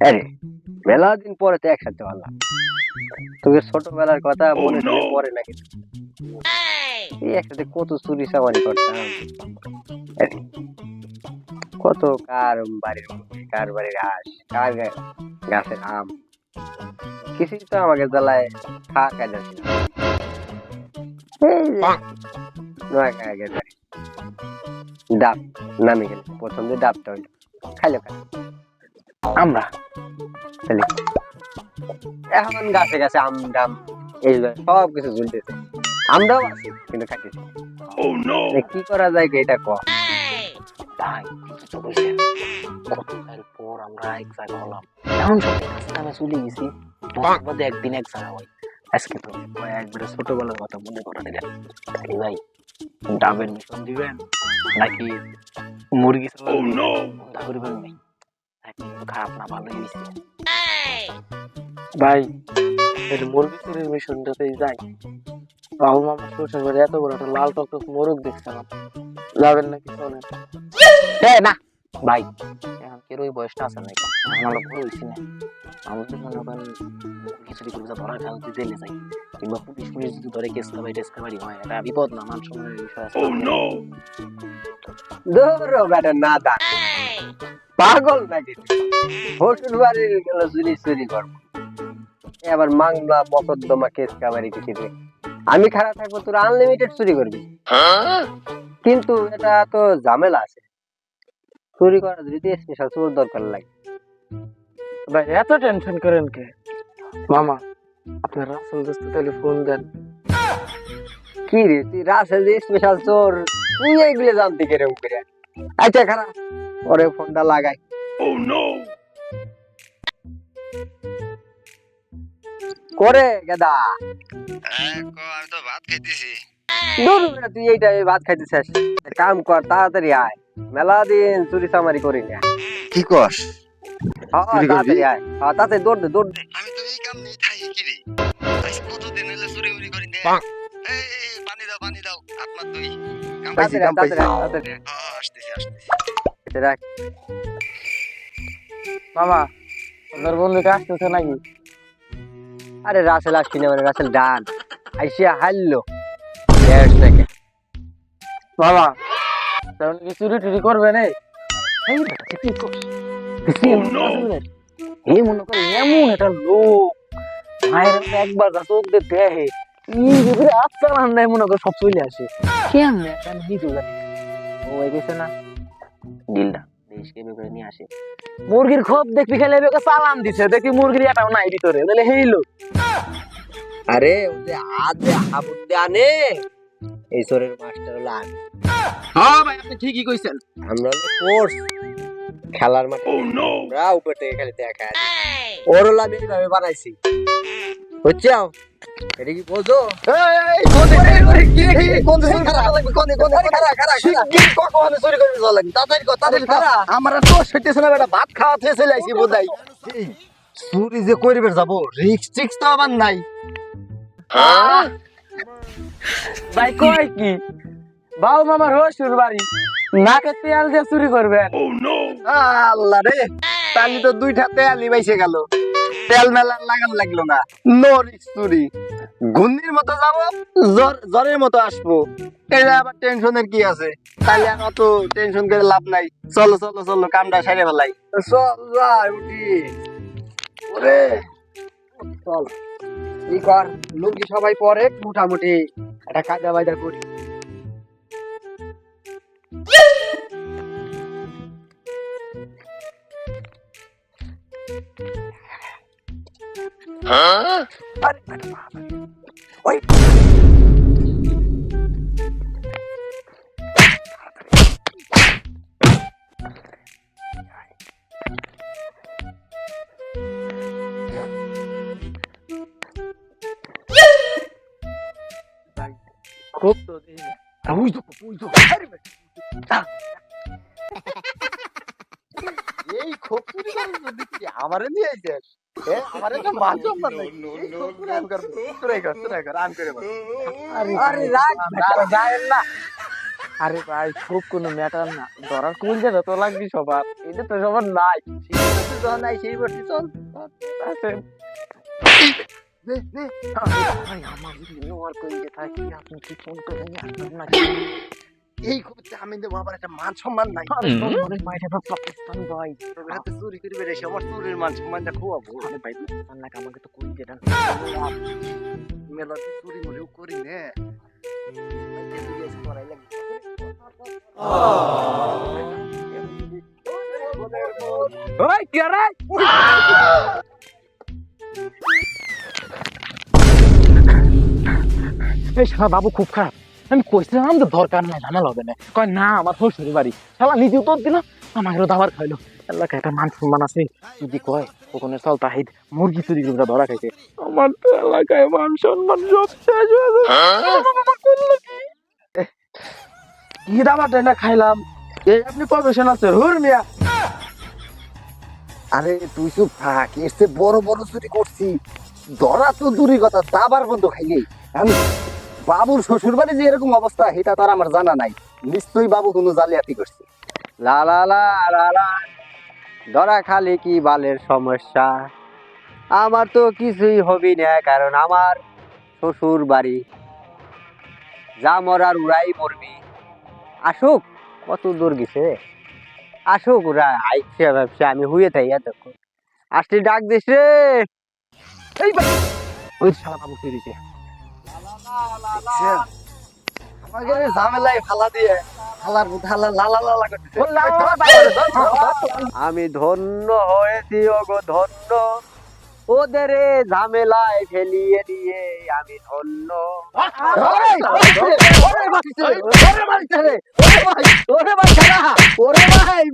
আরে মেলা দিন পরে তো একসাথে হলাম। তোকে ছোটবেলার কথা মনে টনে পড়ে নাকি? এই একসাথে কত চুরি চামারি করতাম। কত কার বাড়ির কার বাড়ির হাঁস কার গাছের আম। কিছুই তো আমাকে জ্বালায় থাকা যাচ্ছে ডাব নামে গেল প্রথম যে ডাবটা হইল খাইলো খাই আমরা। খালি এখন গাছে গাছে আম ডাম এইগুলো সব কিছু ঝুলতেছে। আমরাও আছি কিন্তু খাইতেছি কি করা যায় এটা ক ভাই তো কইছেন কতকাল পর আমরা এক জায়গা হলাম? এখন সব রাস্তায় চলে গেছি। মাঝে মধ্যে একদিন এক জায়গা হয়। আজকে তো একবারে ছোটবেলার কথা মনে করে দিলেন তাহলে ভাই ডাবের মিশন দিবেন নাকি মুরগি করবেন ভাই খারাপ না ভালোই হয়েছে। ভাই এই মুরগি চুরির মিশনটাতেই যাই। বাবু মামা শ্বশুর বাড়ি এত বড় একটা লাল টক মোরগ দেখছিলাম যাবেন নাকি চলেন? এ না! ভাই এখন কের ওই বয়সটা আছে নাকি? আমার বড় হয়েছি না? আমি তো মনে করেন কিছু কিছু ধরা খেলা যদি জেলে যাই। কিংবা পুলিশ পুলিশ যদি ধরে কেস কাবাই টেস কাবাই হয় এটা বিপদ না মান সম্মানের বিষয় আছে। ধরো বেটা না দা পাগল নাকি? হোটেল বাড়ির গেল চুরি চুরি করব। এবার মাংলা মকদ্দমা কেস কাবারি কিছু আমি খারাপ থাকব তোর আনলিমিটেড চুরি করবি। কিন্তু এটা তো ঝামেলা আছে। চুরি করা যদি স্পেশাল চোর দরকার লাগে। ভাই এত টেনশন করেন কে? মামা আপনার রাসেল দোস্ত তাহলে ফোন দেন। কি রে তুই রাসেল যে স্পেশাল চোর তুই এইগুলো জানতে করে? আচ্ছা খারাপ ওরে ফোনটা লাগাই। করে গেদা। হ্যাঁ আমি তো ভাত খাইতেছি। দূর তুই এই ভাত খাইতেছিস। কাম কর তাড়াতাড়ি আয়। মেলা দিন চুরি চামারি করি না। কি কস? হ্যাঁ, চুরি করবি? আয়। হ্যাঁ, তাড়াতাড়ি দৌড় দে দৌড় দে। আমি তো এই কাম থাকি কি রে? কতদিন হলে চুরি মুরি করি এই পানি দাও পানি দাও। আপনার দুই কাম পাইছি কাম পাইছি। হ্যাঁ আসতেছি আসতেছি। আয়। রাখ। মামা বন্ধুকে আসতেছে নাকি? আরে রাসেল আসছি না মানে রাসেল ডান। আইসিয়া হারলো গ্যাস নাকি মামা তেমন কি চুরি টুরি করবেন এই মনে করে এমন একটা লোক। মায়ের একবার যা চোখ দিয়ে দেখে এই যে করে আচ্ছা মনে করে সব চলে আসে। কেমনে জানি। ও হয়ে গেছে না। দিলটা দেশকে বের করে নিয়ে আসে। মুরগির খোপ দেখবি খেলে সালাম দিছে। দেখি মুরগির এটাও নাই ভিতরে। তাহলে হেই লোক আরে ও আদে হাবুতে আনে। এই সরের মাস্টার হলো আমি। হ্যাঁ ভাই আপনি ঠিকই কইছেন। আমরা হলো কোর্স খেলার মাঠে আমরা উপর থেকে খালি দেখা ওর হলো আমি এইভাবে বানাইছি। বুঝছ এটা কি বোঝো আমার তো সেটেছে না বেটা ভাত খাওয়া থেকে চলে আইছি বোধহয়। চুরি যে করিবে যাব রিক্স টিক্স তো আমার নাই। ভাই কয় কি? বাউ মামার হসুর বাড়ি নাকে তেল দিয়ে চুরি করবেন। আল্লাহ রে তালি তো দুইটা তেলই বাইসে গেল। তেল মেলা লাগান লাগল না। নো রিক্স চুরি ঘূর্ণির মতো যাব, জ্বর, জ্বরের মতো আসব। এটা আবার টেনশনের কি আছে? তাহলে আর অত টেনশন করে লাভ নাই। চলো চলো চলো, কামটা সারে ফেলাই। চল, যাই, উঠি। ওরে, চল। কি কর? লুঙ্গি সবাই পরে, মোটামুটি একটা কায়দা বায়দা করি। আরে বেটা বাবা। ওই খুব তো দিই না। ওই তো ওই তো আরে বেটা। এই খোপ চুরি করার জন্য কি আমারে নিয়ে আইছিস আরে ভাই খুব কোনো ম্যাটার না। ধরার কোন যাবে তো লাগবি সবার। এটা তো সবার নাই। নাই সেই বসে চল। ভাই আমার নেওয়ার কইতে থাকি? আপনি কি ফোন করে নিয়ে আসবেন না এই করতে আমি দেবো আবার একটা মান সম্মান নাই। আরে মাইরে পাকিস্তান ভাই তোর হাতে চুরি করে আমার চুরির মান সম্মানটা খুয়াবো আরে ভাই আমাকে তো দেন মেলাতে চুরি করি নে। ওই কে রে? এই শালা বাবু খুব খারাপ। আমি কইছিলাম আমাদের দরকার নাই ঝামেলা হবে না। কয় না আমার শ্বশুর বাড়ি। শালা নিজে উত্তর দিল আমাকে দাবার খাইলো। এলাকায় একটা মান সম্মান আছে যদি কয় ওখানে চল তাহিদ মুরগি চুরি করে ধরা খাইছে। আমার তো এলাকায় মান সম্মান সব শেষ হয়ে যাবে। কি? দাবার টেন্ডা খাইলাম? এই আপনি প্রফেশনাল স্যার হুর মিয়া। আরে তুই চুপ থাক এর চেয়ে বড় বড় চুরি করছি। ধরা তো দূরই কথা দাবার বন্ধ খাইয়ে। আমি বাবুর শ্বশুর বাড়ি যে এরকম অবস্থা এটা তার আমার জানা নাই। নিশ্চয়ই বাবু কোনো জালিয়াতি করছে। ধরা খালি কি বালের সমস্যা? আমার তো কিছুই হবি না, কারণ আমার শ্বশুর বাড়ি যা মরার উড়াই মরবি। আসুক, কত দূর গেছে। আসুক, ওরা আইছে, ভাবছে, আমি হুয়ে থাই এতক্ষণ। আসতে ডাক দিস রে। এই ওই শালা বাবু ফিরেছে আমি ধন্য হয়েছি ওগো ধন্য ওদের ঝামেলায় ফেলিয়ে দিয়ে আমি ধন্য ওরে ভাই,